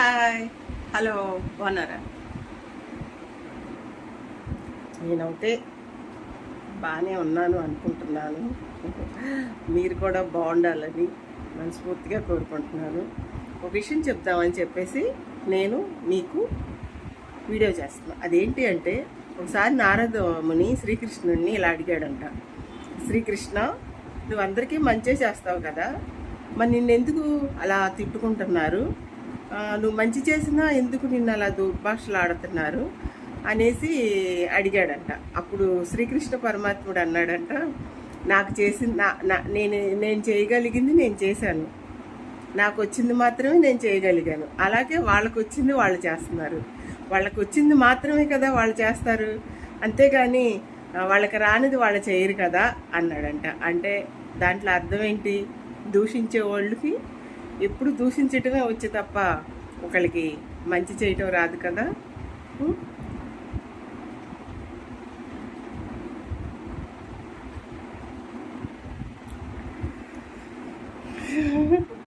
Hi. Hello బాగున్నారా? నేనైతే బాగానే ఉన్నాను అనుకుంటున్నాను. మీరు కూడా బాగుండాలని మనస్ఫూర్తిగా కోరుకుంటున్నాను. ఒక విషయం చెప్దామని చెప్పేసి నేను మీకు వీడియో చేస్తున్నాను అదేంటి అంటే ఒకసారి నారద ముని శ్రీకృష్ణుడిని ఇలా అడిగాడంట. శ్రీకృష్ణ నువ్వు అందరికీ మంచే చేస్తావు కదా. మరి నిన్నెందుకు అలా తిట్టుకుంటున్నారు? నువ్వు మంచి చేసినా ఎందుకు నిన్ను అలా దుర్భాషలు ఆడుతున్నారు? అనేసి అడిగాడంట. అప్పుడు శ్రీకృష్ణ పరమాత్ముడు అన్నాడంట నాకు చేసింది నా నా- నేను నేను చేయగలిగింది నేను చేశాను. నాకు వచ్చింది మాత్రమే నేను చేయగలిగాను. అలాగే వాళ్ళకు వచ్చింది వాళ్ళు చేస్తున్నారు. వాళ్ళకు వచ్చింది మాత్రమే కదా వాళ్ళు చేస్తారు. అంతేగాని వాళ్ళకి రానిది వాళ్ళు చేయరు కదా అన్నాడంట. అంటే దాంట్లో అర్థం ఏంటి? దూషించే వాళ్ళకి ఎప్పుడు దూషించటమే వచ్చి తప్ప ఒకరికి మంచి చేయటం రాదు కదా?